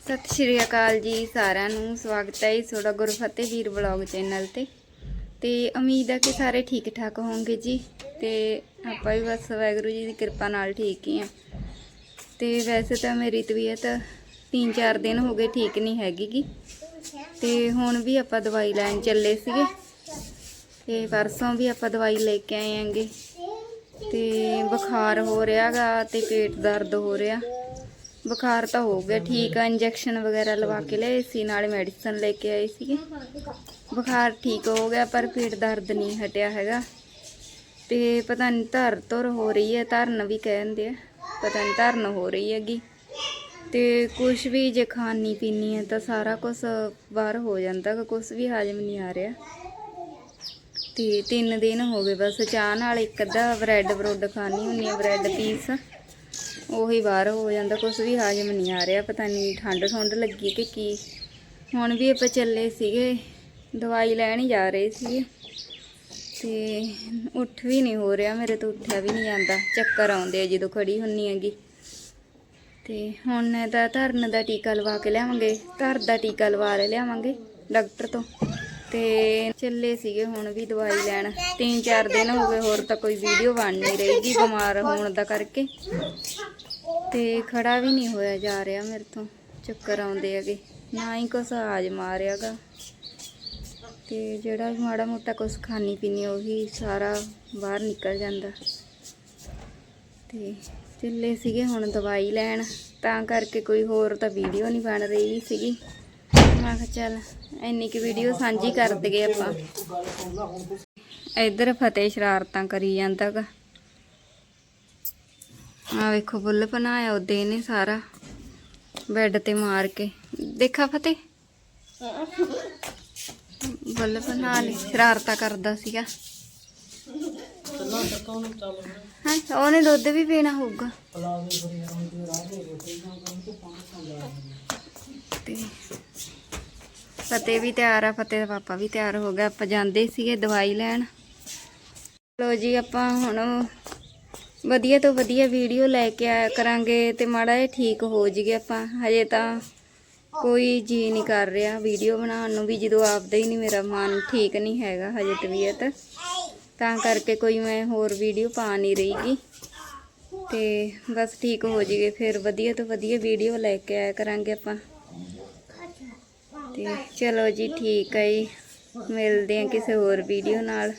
ਸਤਿ ਸ਼੍ਰੀ ਅਕਾਲ ਜੀ ਸਾਰਿਆਂ ਨੂੰ। ਸਵਾਗਤ ਹੈ ਜੀ ਤੁਹਾਡਾ ਗੁਰਫਤਿਹ ਵੀਰ ਵਲੌਗ ਚੈਨਲ ਤੇ। ਤੇ ਉਮੀਦ ਹੈ ਕਿ ਸਾਰੇ ਠੀਕ ਠਾਕ ਹੋਵੋਗੇ ਜੀ। ਤੇ ਆਪਾਂ ਵੀ ਬਸ ਵਾਹਿਗੁਰੂ ਜੀ ਦੀ ਕਿਰਪਾ ਨਾਲ ਠੀਕ ਹੀ ਆ ਤੇ ਵੈਸੇ ਤਾਂ ਮੇਰੀ ਤਬੀਅਤ 3-4 ਦਿਨ ਹੋ ਗਏ ਠੀਕ ਨਹੀਂ ਹੈਗੀ ਗੀ। ਤੇ ਹੁਣ ਵੀ ਆਪਾਂ ਦਵਾਈ ਲੈਣ ਚੱਲੇ ਸੀਗੇ। ਤੇ ਪਰਸੋਂ ਵੀ ਆਪਾਂ ਦਵਾਈ ਲੈ ਕੇ ਆਏ ਆਂਗੇ ਤੇ ਬੁਖਾਰ ਹੋ ਰਿਹਾਗਾ ਤੇ ਪੇਟ ਦਰਦ ਹੋ ਰਿਹਾ। ਬੁਖਾਰ ਤਾਂ ਹੋ ਗਿਆ, ਠੀਕ ਆ, ਇੰਜੈਕਸ਼ਨ ਵਗੈਰਾ ਲਵਾ ਕੇ ਲਏ ਸੀ, ਨਾਲੇ ਮੈਡੀਸਨ ਲੈ ਕੇ ਆਏ ਸੀਗੇ। ਬੁਖਾਰ ਠੀਕ ਹੋ ਗਿਆ, ਪਰ ਪੇਟ ਦਰਦ ਨਹੀਂ ਹਟਿਆ ਹੈਗਾ। ਤੇ ਪਤਾ ਨਹੀਂ ਧਰ ਤੁਰ ਹੋ ਰਹੀ ਹੈ, ਧਰਨ ਵੀ ਕਹਿੰਦੇ ਆ, ਪਤਾ ਨਹੀਂ ਧਰਨ ਹੋ ਰਹੀ ਹੈਗੀ। ਤੇ ਕੁਝ ਵੀ ਜੇ ਖਾਣੀ ਪੀਣੀ ਹੈ, ਤਾਂ ਸਾਰਾ ਕੁਝ ਬਾਹਰ ਹੋ ਜਾਂਦਾ ਕਿ ਕੁਝ ਵੀ ਹਾਜ਼ਮ ਨਹੀਂ ਆ ਰਿਹਾ। ਤੇ ਤਿੰਨ ਦਿਨ ਹੋ ਗਏ, ਬਸ ਚਾਹ ਨਾਲ ਇੱਕ ਅੱਧਾ ਬ੍ਰੈਡ ਬਰੋਡ ਖਾਣੀ ਹੁੰਨੀ ਆ ਬ੍ਰੈਡ ਪੀਸ ਉਹੀ ਬਾਹਰ ਹੋ ਜਾਂਦਾ ਕੁਝ ਵੀ ਹਾਜ਼ਮ ਨਹੀਂ ਆ ਰਿਹਾ, ਪਤਾ ਨਹੀਂ ਠੰਡ ਠੰਡ ਲੱਗੀ ਕਿ ਕੀ। ਹੁਣ ਵੀ ਆਪਾਂ ਚੱਲੇ ਸੀਗੇ, ਦਵਾਈ ਲੈਣ ਹੀ ਜਾ ਰਹੇ ਸੀਗੇ। ਤੇ ਉੱਠ ਵੀ ਨਹੀਂ ਹੋ ਰਿਹਾ, ਮੇਰੇ ਤੋਂ ਉੱਠਿਆ ਵੀ ਨਹੀਂ ਜਾਂਦਾ, ਚੱਕਰ ਆਉਂਦੇ ਆ ਜਦੋਂ ਖੜੀ ਹੁੰਨੀ ਹੈਗੀ। ਤੇ ਹੁਣ ਤਾਂ ਧਰਨ ਦਾ ਟੀਕਾ ਲਵਾ ਕੇ ਲਿਆਵਾਂਗੇ ਧਰ ਦਾ ਟੀਕਾ ਲਵਾ ਲੈ ਲਿਆਵਾਂਗੇ, ਡਾਕਟਰ ਤੋਂ। ਤੇ ਚੱਲੇ ਸੀਗੇ ਹੁਣ ਵੀ ਦਵਾਈ ਲੈਣ। ਤਿੰਨ ਚਾਰ ਦਿਨ ਹੋ ਗਏ, ਹੋਰ ਤਾਂ ਕੋਈ ਵੀਡੀਓ ਬਣ ਨਹੀਂ ਰਹੀ ਜੀ, ਬਿਮਾਰ ਹੋਣ ਦਾ ਕਰਕੇ। ਤੇ ਖੜਾ ਵੀ ਨਹੀਂ ਹੋਇਆ ਜਾ ਰਿਹਾ ਮੇਰੇ ਤੋਂ, ਚੱਕਰ ਆਉਂਦੇ ਹੈਗੇ। ਨਾ ਹੀ ਕੁਛ ਹਾਜ ਮਾਰਿਆਗਾ ਤੇ ਜਿਹੜਾ ਵੀ ਮਾੜਾ ਮੋਟਾ ਕੁਛ ਖਾਣੀ ਪੀਣੀ, ਉਹੀ ਸਾਰਾ ਬਾਹਰ ਨਿਕਲ ਜਾਂਦਾ। ਤੇ ਚੱਲੇ ਸੀਗੇ ਹੁਣ ਦਵਾਈ ਲੈਣ, ਤਾਂ ਕਰਕੇ ਕੋਈ ਹੋਰ ਤਾਂ ਵੀਡੀਓ ਨਹੀਂ ਬਣ ਰਹੀ ਸੀਗੀ। ਮੈਂ ਕਿਹਾ ਚੱਲ ਇੰਨੀ ਕਿ ਵੀਡੀਓ ਸਾਂਝੀ ਕਰ ਦਈਏ ਆਪਾਂ। ਇੱਧਰ ਫਤਿਹ ਸ਼ਰਾਰਤਾਂ ਕਰੀ ਜਾਂਦਾਗਾ ਆ ਵੇਖੋ, ਬੁੱਲ ਬਣਾਇਆ ਉਹਦੇ ਨੇ ਸਾਰਾ, ਬੈੱਡ ਤੇ ਮਾਰ ਕੇ। ਦੇਖਾ ਫਤਿਹ? ਬੁੱਲ ਬਣਾ ਲਈ, ਸ਼ਰਾਰਤਾਂ ਕਰਦਾ ਸੀਗਾ। ਹਾਂ, ਉਹਨੇ ਦੁੱਧ ਵੀ ਪੀਣਾ ਹੋਊਗਾ। ਤੇ ਫਤਿਹ ਵੀ ਤਿਆਰ ਆ, ਫਤਿਹ ਦਾ ਪਾਪਾ ਵੀ ਤਿਆਰ ਹੋ ਗਿਆ ਆਪਾਂ ਜਾਂਦੇ ਸੀਗੇ ਦਵਾਈ ਲੈਣ। ਲੋ ਜੀ, ਆਪਾਂ ਹੁਣ ਵਧੀਆ ਤੋਂ ਵਧੀਆ ਵੀਡੀਓ ਲੈ ਕੇ ਆਇਆ ਕਰਾਂਗੇ ਤੇ ਮਾੜਾ ਜਿਹਾ ਠੀਕ ਹੋ ਜੀਗੇ ਆਪਾਂ। ਹਜੇ ਤਾਂ ਕੋਈ ਜੀ ਨਹੀਂ ਕਰ ਰਿਹਾ ਵੀਡੀਓ ਬਣਾਉਣ ਨੂੰ ਵੀ, ਜਦੋਂ ਆਪਦਾ ਹੀ ਨਹੀਂ ਮੇਰਾ ਮਨ ਠੀਕ ਨਹੀਂ ਹੈਗਾ ਹਜੇ ਤਬੀਅਤ। ਤਾਂ ਕਰਕੇ ਕੋਈ ਮੈਂ ਹੋਰ ਵੀਡੀਓ ਪਾ ਨਹੀਂ ਰਹੀਗੀ। ਤੇ ਬਸ ਠੀਕ ਹੋ ਜੀਗੇ ਫਿਰ ਵਧੀਆ ਤੋਂ ਵਧੀਆ ਵੀਡੀਓ ਲੈ ਕੇ ਆਇਆ ਕਰਾਂਗੇ ਆਪਾਂ। ਤੇ ਚਲੋ ਜੀ ਠੀਕ ਹੈ ਜੀ। ਮਿਲਦੇ ਹਾਂ ਕਿਸੇ ਹੋਰ ਵੀਡੀਓ ਨਾਲ।